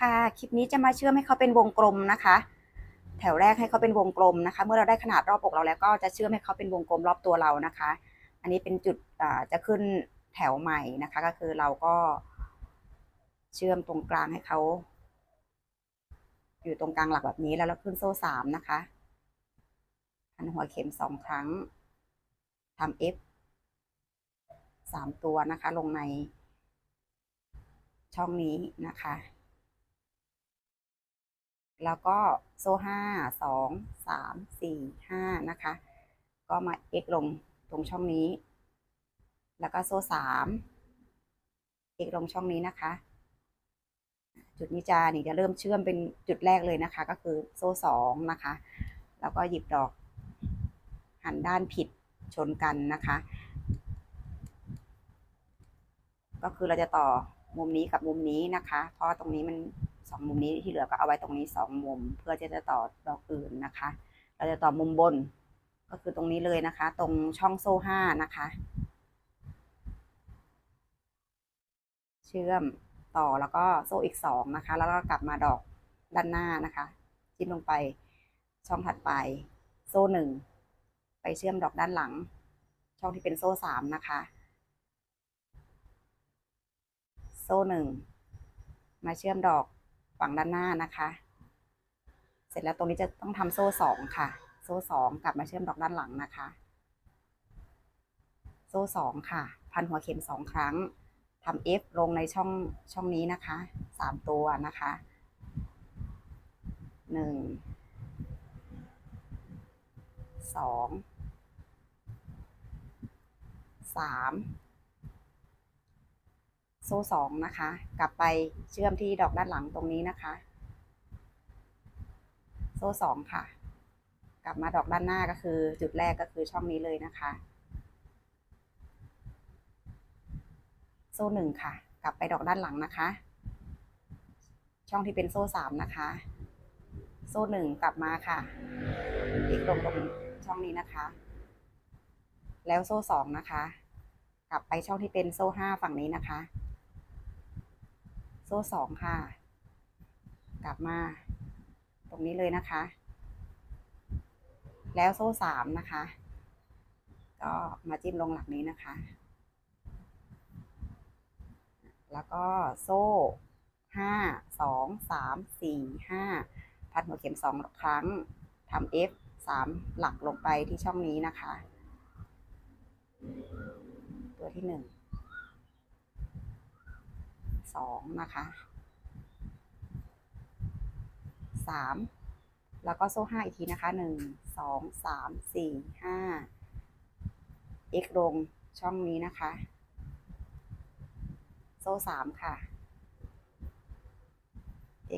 ค่ะ คลิปนี้จะมาเชื่อมให้เขาเป็นวงกลมนะคะ แถวแรกให้เขาเป็นวงกลมนะคะ เมื่อเราได้ขนาดรอบอกเราแล้วก็จะเชื่อมให้เขาเป็นวงกลมรอบตัวเรานะคะ อันนี้เป็นจุดจะขึ้นแถวใหม่นะคะ ก็คือเราก็เชื่อมตรงกลางให้เขาอยู่ตรงกลางหลักแบบนี้แล้วเราขึ้นโซ่สามนะคะพันหัวเข็มสองครั้งทำ F สามตัวนะคะ ลงในช่องนี้นะคะ แล้วก็โซ่ห้าสองสามสี่ห้านะคะ ก็มา x ลงตรงช่องนี้ แล้วก็โซ่สาม x ลงช่องนี้นะคะ จุดนี้จะนี่จะเริ่มเชื่อมเป็นจุดแรกเลยนะคะ ก็คือโซ่สองนะคะ แล้วก็หยิบดอกหันด้านผิดชนกันนะคะ ก็คือเราจะต่อมุมนี้กับมุมนี้นะคะ เพราะตรงนี้มัน องมุมนี้ที่เหลือก็เอาไว้ตรงนี้สองมุม เพื่อที่จะต่อดอกอื่นนะคะ เราจะต่อมุมบนก็คือตรงนี้เลยนะคะ ตรงช่องโซ่ห้านะคะ เชื่อมต่อแล้วก็โซ่อีกสองนะคะ แล้วก็กลับมาดอกด้านหน้านะคะจิ้มลงไปช่องถัดไป โซ่หนึ่งไปเชื่อมดอกด้านหลัง ช่องที่เป็นโซ่สามนะคะ โซ่หนึ่งมาเชื่อมดอก ฝั่งด้านหน้านะคะ เสร็จแล้วตรงนี้จะต้องทำโซ่สองค่ะ โซ่สองกลับมาเชื่อมดอกด้านหลังนะคะ โซ่สองค่ะ พันหัวเข็มสองครั้งทำ F ลงในช่องช่องนี้นะคะสามตัวนะคะหนึ่งสองสาม โซ่สองนะคะ กลับไปเชื่อมที่ดอกด้านหลังตรงนี้นะคะ โซ่สองค่ะ กลับมาดอกด้านหน้าก็คือจุดแรกก็คือช่องนี้เลยนะคะ โซ่หนึ่งค่ะ กลับไปดอกด้านหลังนะคะ ช่องที่เป็นโซ่สามนะคะ โซ่หนึ่งกลับมาค่ะอีกตรงตรงช่องนี้นะคะ แล้วโซ่สองนะคะ กลับไปช่องที่เป็นโซ่ห้าฝั่งนี้นะคะ โซ่สองค่ะ กลับมา ตรงนี้เลยนะคะ แล้วโซ่สามนะคะ ก็มาจิ้มลงหลักนี้นะคะ แล้วก็โซ่ห้าสองสามสี่ห้าพันหัวเข็มสองครั้งทำ F สามหลักลงไปที่ช่องนี้นะคะ ตัวที่หนึ่ง สองนะคะสามแล้วก็โซ่ห้าอีกทีนะคะหนึ่งสองสามสี่ห้า x ลงช่องนี้นะคะ โซ่สามค่ะ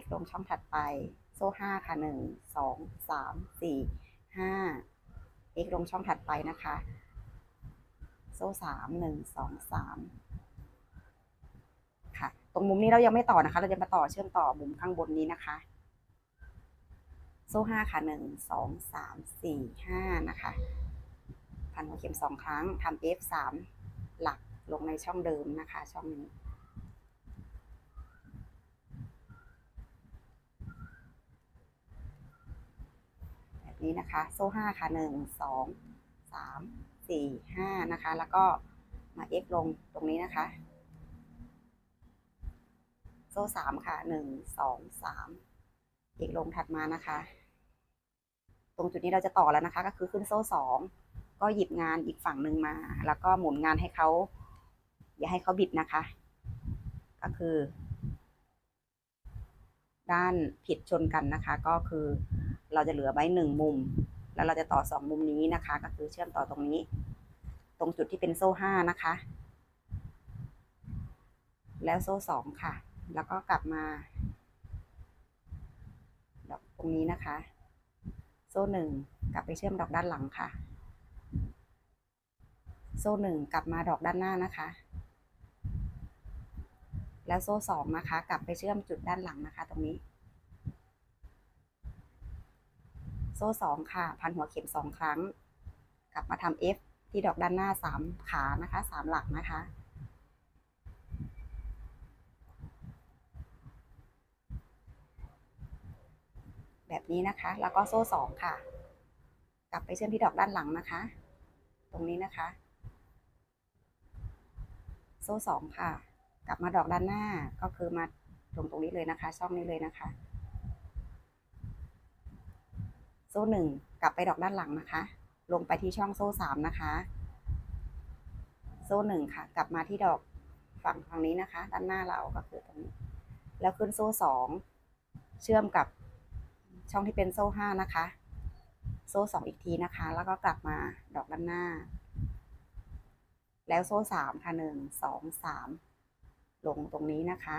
x ลงช่องถัดไป โซ่ห้าค่ะหนึ่งสองสามสี่ห้า x ลงช่องถัดไปนะคะ โซ่สามหนึ่งสองสาม ตรงมุมนี้เรายังไม่ต่อนะคะ เราจะมาต่อเชื่อมต่อมุมข้างบนนี้นะคะ โซ่ห้าค่ะหนึ่งสองสามสี่ห้านะคะพันหัวเข็มสองครั้งทำ F สามหลักลงในช่องเดิมนะคะ ช่องนี้แบบนี้นะคะ โซ่ห้าค่ะหนึ่งสองสามสี่ห้านะคะ แล้วก็มา F ลงตรงนี้นะคะ โซ่สามค่ะหนึ่งสองสามอีกลงถัดมานะคะ ตรงจุดนี้เราจะต่อแล้วนะคะ ก็คือขึ้นโซ่สองก็หยิบงานอีกฝั่งหนึ่งมา แล้วก็หมุนงานให้เขา อย่าให้เขาบิดนะคะ ก็คือ ด้านผิดชนกันนะคะ ก็คือเราจะเหลือไว้หนึ่งมุม แล้วเราจะต่อสองมุมนี้นะคะ ก็คือเชื่อมต่อตรงนี้ ตรงจุดที่เป็นโซ่ห้านะคะ แล้วโซ่สองค่ะ แล้วก็กลับมาดอกตรงนี้นะคะ โซ่หนึ่งกลับไปเชื่อมดอกด้านหลังค่ะ โซ่หนึ่งกลับมาดอกด้านหน้านะคะ แล้วโซ่สองนะคะ กลับไปเชื่อมจุดด้านหลังนะคะ ตรงนี้ โซ่สองค่ะ พันหัวเข็มสองครั้ง กลับมาทำ F ที่ดอกด้านหน้าสามขานะคะสามหลักนะคะ แบบนี้นะคะ แล้วก็โซ่สองค่ะ กลับไปเชื่อมที่ดอกด้านหลังนะคะ ตรงนี้นะคะ โซ่สองค่ะ กลับมาดอกด้านหน้าก็คือมาตรงตรงนี้เลยนะคะ ช่องนี้เลยนะคะ โซ่หนึ่งกลับไปดอกด้านหลังนะคะ ลงไปที่ช่องโซ่สามนะคะ โซ่หนึ่งค่ะ กลับมาที่ดอกฝั่งฝั่งนี้นะคะ ด้านหน้าเราก็คือตรงนี้ แล้วขึ้นโซ่สองเชื่อมกับ ช่องที่เป็นโซ่ห้านะคะ โซ่สองอีกทีนะคะ แล้วก็กลับมาดอกด้านหน้า แล้วโซ่สามค่ะหนึ่งสองสามลงตรงนี้นะคะ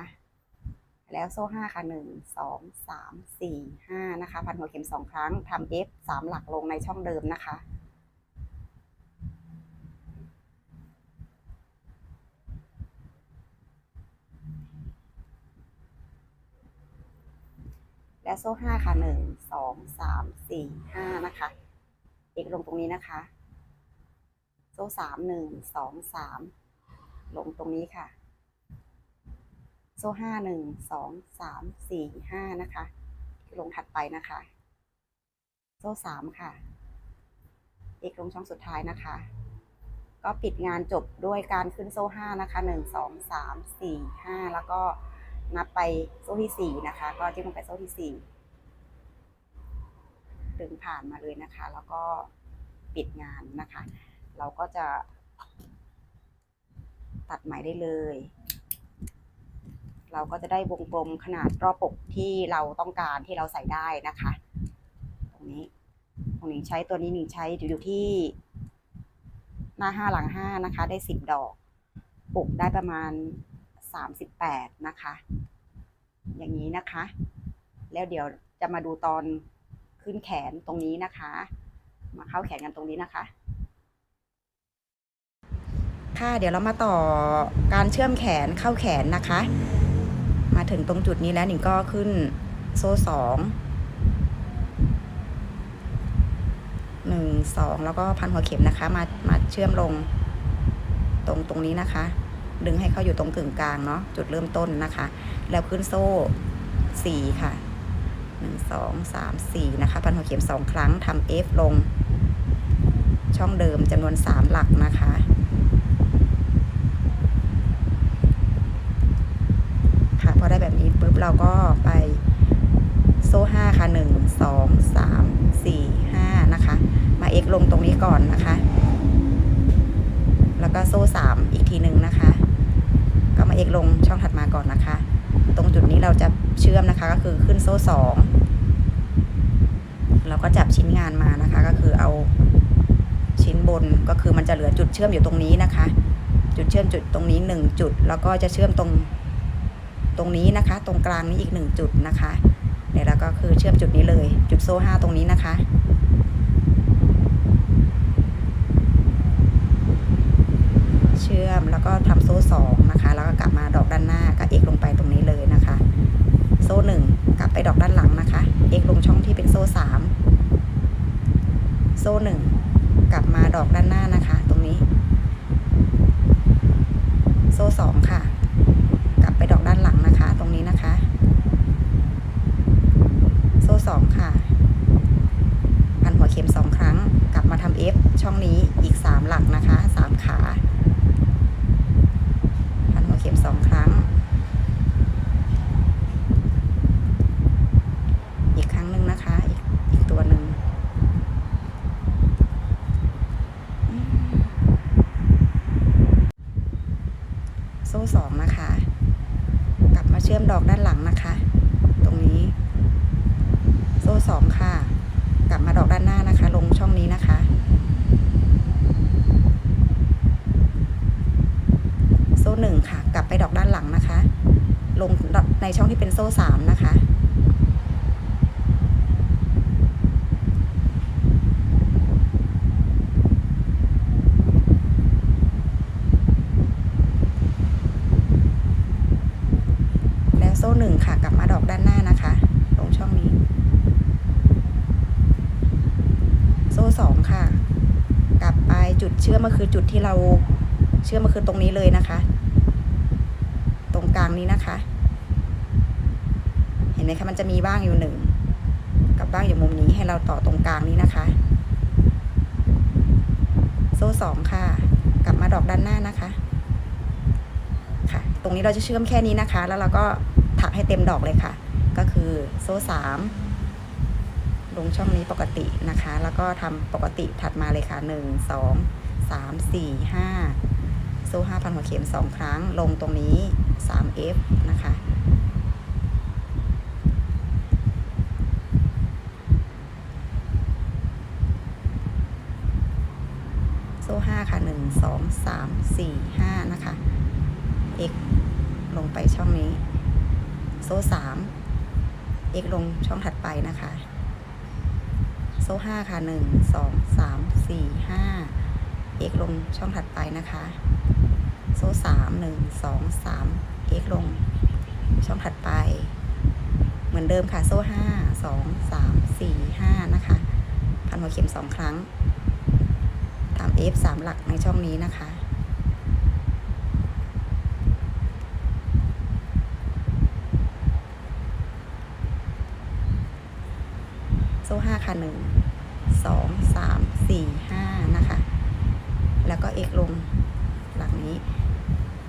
แล้วโซ่ห้าค่ะหนึ่งสองสามสี่ห้านะคะ พันหัวเข็มสองครั้งทำเอฟสามหลักลงในช่องเดิมนะคะ และโซ่ห้าค่ะหนึ่งสองสามสี่ห้านะคะ เอกลงตรงนี้นะคะ โซ่สามหนึ่งสองสามลงตรงนี้ค่ะ โซ่ห้าหนึ่งสองสามสี่ห้านะคะ ลงถัดไปนะคะ โซ่สามค่ะ เอกลงช่องสุดท้ายนะคะ ก็ปิดงานจบด้วยการขึ้นโซ่ห้านะคะหนึ่งสองสามสี่ห้าแล้วก็ นับไปโซ่ที่สี่นะคะ ก็จิ้มลงไปโซ่ที่สี่ดึงผ่านมาเลยนะคะ แล้วก็ปิดงานนะคะ เราก็จะ ตัดไหมได้เลย เราก็จะได้วงกลมขนาดรอบปกที่เราต้องการที่เราใส่ได้นะคะ ตรงนี้ตรงนี้ใช้ตัวนี้หนึ่งใช้อยู่ที่ หน้าห้าหลังห้านะคะ ได้สิบดอกปลูกได้ประมาณ สามสิบแปดนะคะ อย่างนี้นะคะ แล้วเดี๋ยวจะมาดูตอนขึ้นแขนตรงนี้นะคะ มาเข้าแขนกันตรงนี้นะคะ ค่ะเดี๋ยวเรามาต่อการเชื่อมแขนเข้าแขนนะคะ มาถึงตรงจุดนี้แล้วหนิงก็ขึ้นโซ่สองหนึ่งสองแล้วก็พันหัวเข็มนะคะ มามาเชื่อมลงตรงตรงนี้นะคะ ดึงให้เขาอยู่ตรงกึ่งกลางเนาะจุดเริ่มต้นนะคะ แล้วขึ้นโซ่สี่ค่ะหนึ่งสองสามสี่นะคะ พันหัวเข็มสองครั้งทำ F ลง ช่องเดิมจำนวนสามหลักนะคะค่ะพอได้แบบนี้ปุ๊บเราก็ไปโซ่ห้าค่ะหนึ่งสองสามสี่ห้านะคะ มา x ลงตรงนี้ก่อนนะคะ แล้วก็โซ่สามอีกทีหนึ่งนะคะ ก็มา x ลงช่องถัดมาก่อนนะคะ ตรงจุดนี้เราจะเชื่อมนะคะก็คือขึ้นโซ่สองเราก็จับชิ้นงานมานะคะ ก็คือเอาชิ้นบนก็คือมันจะเหลือจุดเชื่อมอยู่ตรงนี้นะคะ จุดเชื่อมจุดตรงนี้หนึ่งจุด แล้วก็จะเชื่อมตรงตรงนี้นะคะ ตรงกลางนี้อีกหนึ่งจุดนะคะเนี่ยแล้วก็คือเชื่อมจุดนี้เลย จุดโซ่ห้าตรงนี้นะคะ เชื่อม แล้วก็ทำโซ่สองนะคะ แล้วก็กลับมาดอกด้านหน้าก็เอกลงไปตรงนี้เลยนะคะ โซ่หนึ่งกลับไปดอกด้านหลังนะคะ เอกลงช่องที่เป็นโซ่สามโซ่หนึ่งกลับมาดอกด้านหน้านะคะ ตรงนี้ โซ่สองค่ะ กลับไปดอกด้านหลังนะคะ ตรงนี้นะคะ โซ่สองค่ะ พันหัวเข็มสองครั้ง กลับมาทำ F ช่องนี้อีกสามหลักนะคะสามขา พันหัวเข็มสองครั้ง อีกครั้งหนึ่งนะคะ อีกอีกตัวหนึ่งอืมโซ่ สองนะคะ กลับมาเชื่อมดอกด้านหลังนะคะ ตรงนี้ โซ่สองค่ะ กลับมาดอกด้านหน้านะคะ ลงช่องนี้นะคะ โซ่หนึ่งค่ะ กลับไปดอกด้านหลังนะคะ ลงในช่องที่เป็นโซ่สามนะคะ แล้วโซ่ หนึ่งค่ะ กลับมาดอกด้านหน้านะคะ ลงช่องนี้ โซ่สองค่ะ กลับไปจุดเชื่อมก็คือจุดที่เราเชื่อมก็คือตรงนี้เลยนะคะ ตรงกลางนี้นะคะ เห็นไหมคะมันจะมีบ้างอยู่หนึ่งกับบ้างอยู่มุมนี้ให้เราต่อตรงกลางนี้นะคะ โซ่สองค่ะ กลับมาดอกด้านหน้านะคะ ค่ะ ตรงนี้เราจะเชื่อมแค่นี้นะคะ แล้วเราก็ ถักให้เต็มดอกเลยค่ะ ก็คือโซ่สามลงช่องนี้ปกตินะคะ แล้วก็ทำปกติถัดมาเลยค่ะหนึ่งสองสามสี่ห้าโซ่ห้าพันหัวเข็มสองครั้ง ลงตรงนี้สาม F นะคะโซ่ห้าค่ะหนึ่งสองสามสี่ห้านะคะ x ลงไปช่องนี้ โซ่สาม x ลงช่องถัดไปนะคะ โซ่ห้าค่ะหนึ่งสองสามสี่ห้า x ลงช่องถัดไปนะคะ โซ่สามหนึ่งสองสาม x ลงช่องถัดไป เหมือนเดิมค่ะ โซ่ห้าสองสามสี่ห้านะคะ พันหัวเข็มสองครั้งทำ F 3หลักในช่องนี้นะคะ โซ่ห้า ค่ะหนึ่งสองสามสี่ห้านะคะ แล้วก็ X ลงหลักนี้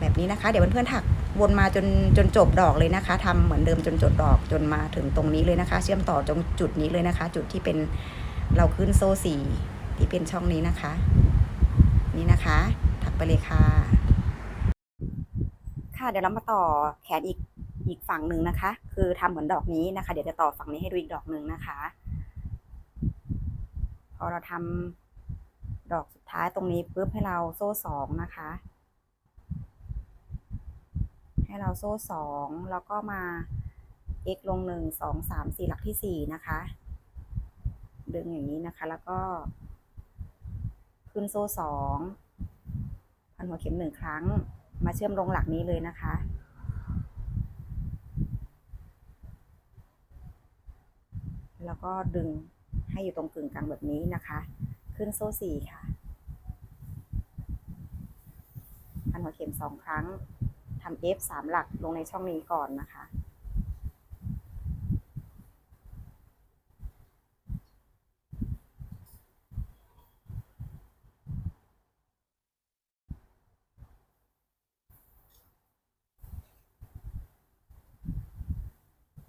แบบนี้นะคะ เดี๋ยวเพื่อนๆถักวนมาจนจนจบดอกเลยนะคะทำเหมือนเดิมจนจบดอกจนมาถึงตรงนี้เลยนะคะ เชื่อมต่อตรงจุดนี้เลยนะคะ จุดที่เป็นเราขึ้นโซ่สี่ที่เป็นช่องนี้นะคะ นี่นะคะ ถักไปเลยค่ะ ค่ะเดี๋ยวเรามาต่อแขนอีกอีกฝั่งหนึ่งนะคะ คือทำเหมือนดอกนี้นะคะ เดี๋ยวจะต่อฝั่งนี้ให้ดูอีกดอกหนึ่งนะคะ พอเราทำดอกสุดท้ายตรงนี้ปุ๊บให้เราโซ่สองนะคะ ให้เราโซ่สองแล้วก็มา x ลงหนึ่งสองสามสี่หลักที่สี่นะคะ ดึงอย่างนี้นะคะแล้วก็ขึ้นโซ่สองพันหัวเข็มหนึ่งครั้ง มาเชื่อมลงหลักนี้เลยนะคะแล้วก็ดึง ให้อยู่ตรงกึ่งกลางแบบนี้นะคะ ขึ้นโซ่สี่ค่ะ พันหัวเข็มสองครั้งทำ F สามหลักลงในช่องนี้ก่อนนะคะ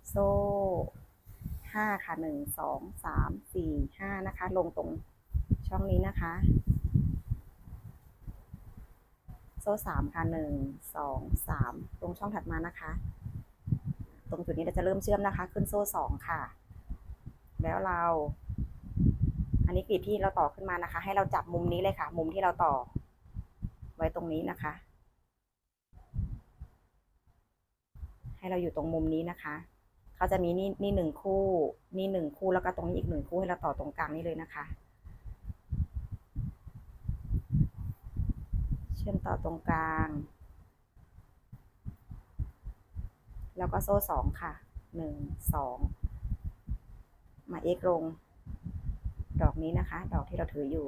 โซ่ ห้าค่ะหนึ่งสองสามสี่ห้านะคะ ลงตรงช่องนี้นะคะ โซ่สามค่ะหนึ่งสองสามตรงช่องถัดมานะคะ ตรงจุดนี้เราจะเริ่มเชื่อมนะคะ ขึ้นโซ่สองค่ะ แล้วเรา อันนี้กลีบที่เราต่อขึ้นมานะคะ ให้เราจับมุมนี้เลยค่ะ มุมที่เราต่อ ไว้ตรงนี้นะคะ ให้เราอยู่ตรงมุมนี้นะคะ เขาจะมีนี่นี่หนึ่งคู่ นี่หนึ่งคู่แล้วก็ตรงนี้อีกหนึ่งคู่ให้เราต่อตรงกลางนี้เลยนะคะ เชื่อมต่อตรงกลาง แล้วก็โซ่สองค่ะหนึ่งสองมาเอ็กลง ดอกนี้นะคะ ดอกที่เราถืออยู่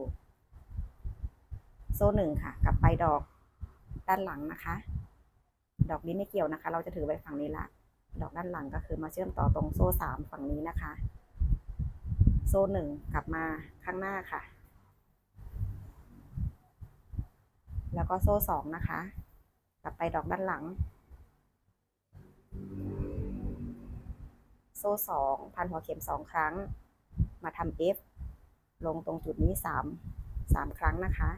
โซ่หนึ่งค่ะ กลับไปดอกด้านหลังนะคะ ดอกนี้ไม่เกี่ยวนะคะ เราจะถือไว้ฝั่งนี้ละ ดอกด้านหลังก็คือมาเชื่อมต่อตรงโซ่สามฝั่งนี้นะคะ โซ่หนึ่งกลับมาข้างหน้าค่ะ แล้วก็โซ่สองนะคะ กลับไปดอกด้านหลัง โซ่สองพันหัวเข็มสองครั้ง มาทำ F ลงตรงจุดนี้สามสามครั้งนะคะ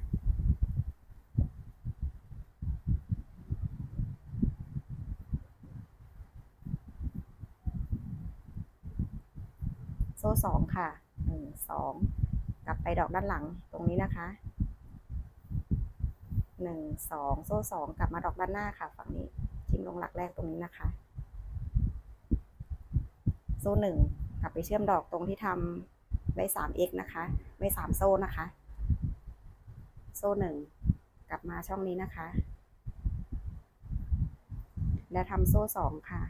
สองค่ะหนึ่งสองกลับไปดอกด้านหลังตรงนี้นะคะหนึ่งสองโซ่สองกลับมาดอกด้านหน้าค่ะ ฝั่งนี้ทิมลงหลักแรกตรงนี้นะคะ โซ่หนึ่งกลับไปเชื่อมดอกตรงที่ทำไว้สาม x นะคะไว้สามโซ่นะคะ โซ่หนึ่งกลับมาช่องนี้นะคะ แล้วทำโซ่สองค่ะ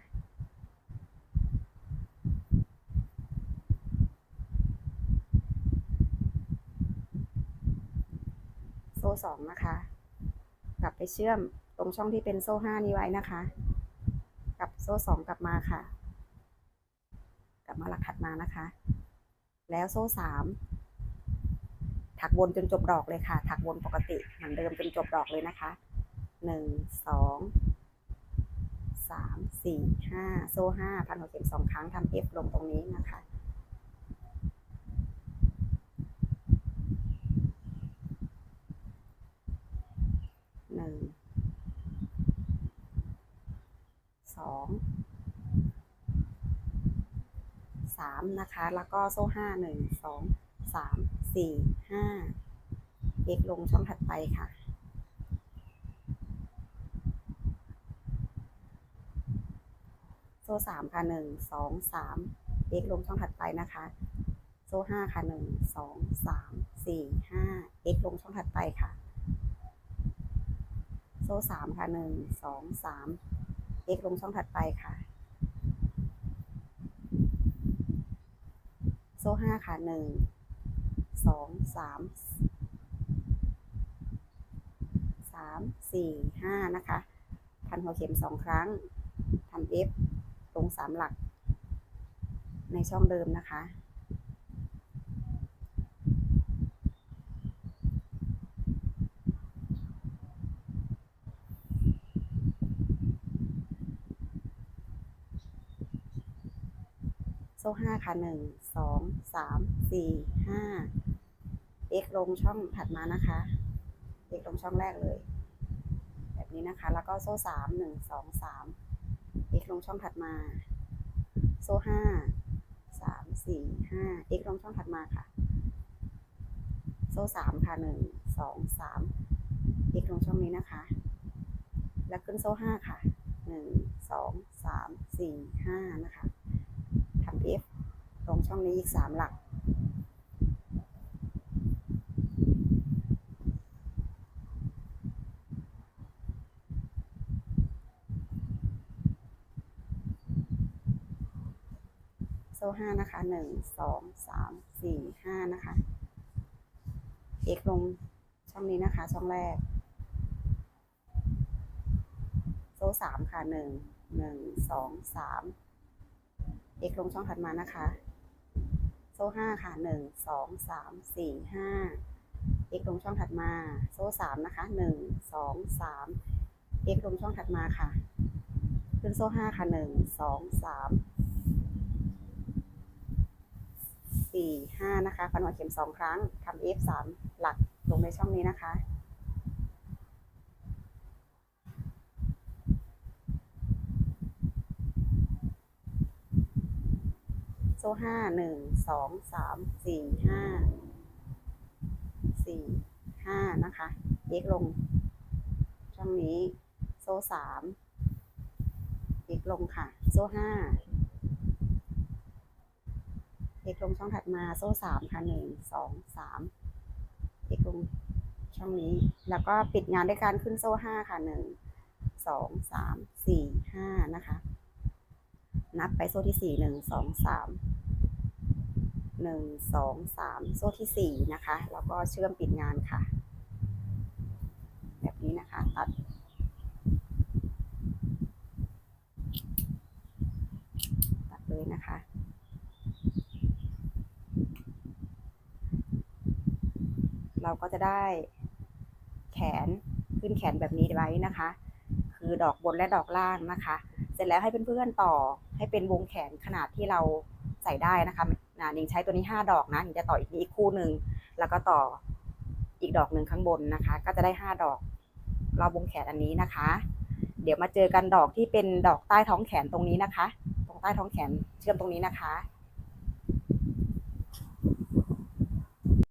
สองนะคะ กลับไปเชื่อมตรงช่องที่เป็นโซ่ห้านี้ไว้นะคะกับโซ่สองกลับมาค่ะกลับลับมาหลักถัดมานะคะ แล้วโซ่สามถักวนจนจบดอกเลยค่ะ ถักวนปกติเหมือนเดิมจนจบดอกเลยนะคะหนึ่งสองสามสี่ห้าโซ่ห้าพันหัวเข็มสองครั้งทำเอฟลงตรงนี้นะคะ หนึ่งสองสามนะคะ แล้วก็โซ่ห้าหนึ่งสองสามสี่ห้าเอกลงช่องถัดไปค่ะ โซ่สามค่ะหนึ่งสองสามเอกลงช่องถัดไปนะคะ โซ่ห้าค่ะหนึ่งสองสามสี่ห้าเอกลงช่องถัดไปค่ะ โซ่สามค่ะหนึ่งสองสามเอ็กลงช่องถัดไปค่ะ โซ่ห้าค่ะหนึ่งสองสามสามสี่ห้านะคะพันหัวเข็มสองครั้งทำเอฟลงสามหลักในช่องเดิมนะคะ โซ่ห้าค่ะหนึ่งสองสามสี่ห้าเอกลงช่องถัดมานะคะเอกลงช่องแรกเลย แบบนี้นะคะ แล้วก็โซ่สามหนึ่งสองสามเอกลงช่องถัดมา โซ่ห้าสามสี่ห้าเอกลงช่องถัดมาค่ะ โซ่สามค่ะหนึ่งสองสามเอกลงช่องนี้นะคะ แล้วขึ้นโซ่ห้าค่ะหนึ่งสองสามสี่ห้านะคะ ช่องนี้อีกสามหลัก โซ่ห้านะคะหนึ่งสองสามสี่ห้านะคะ เอกลงช่องนี้นะคะ ช่องแรก โซ่สามค่ะหนึ่งหนึ่งสองสามเอกลงช่องถัดมานะคะ ห้าค่ะหนึ่งสองสามสี่ห้าเอกลงช่องถัดมา โซ่สามนะคะหนึ่งสองสามเอกลงช่องถัดมาค่ะ ขึ้นโซ่ห้าค่ะหนึ่งสองสามสี่ห้านะคะฟันหัวเข็มสองครั้งทำเอฟสามหลักลงในช่องนี้นะคะ โซ่ห้าหนึ่งสองสามสี่ห้าสี่ห้านะคะเอ็กลงช่องนี้โซ่สามเอ็กลงค่ะ โซ่ห้าเอ็กลงช่องถัดมาโซ่สามค่ะหนึ่งสองสามเอ็กลงช่องนี้ แล้วก็ปิดงานด้วยการขึ้นโซ่ห้าค่ะหนึ่งสองสามสี่ห้านะคะ นับไปโซ่ที่สี่หนึ่งสองสาม หนึ่งสองสามโซ่ที่สี่นะคะ แล้วก็เชื่อมปิดงานค่ะ แบบนี้นะคะ ตัด ตัดเลยนะคะ เราก็จะได้แขนขึ้นแขนแบบนี้ไว้นะคะ คือดอกบนและดอกล่างนะคะ เสร็จแล้วให้เพื่อนๆต่อให้เป็นวงแขนขนาดที่เราใส่ได้นะคะ นะนิงใช้ตัวนี้ 5 ดอกนะนิงจะต่ออีกนี้อีกคู่หนึ่งแล้วก็ต่ออีกดอกหนึ่งข้างบนนะคะ ก็จะได้ 5 ดอกรอบวงแขนอันนี้นะคะ เดี๋ยวมาเจอกันดอกที่เป็นดอกใต้ท้องแขนตรงนี้นะคะ ตรงใต้ท้องแขนเชื่อมตรงนี้นะคะ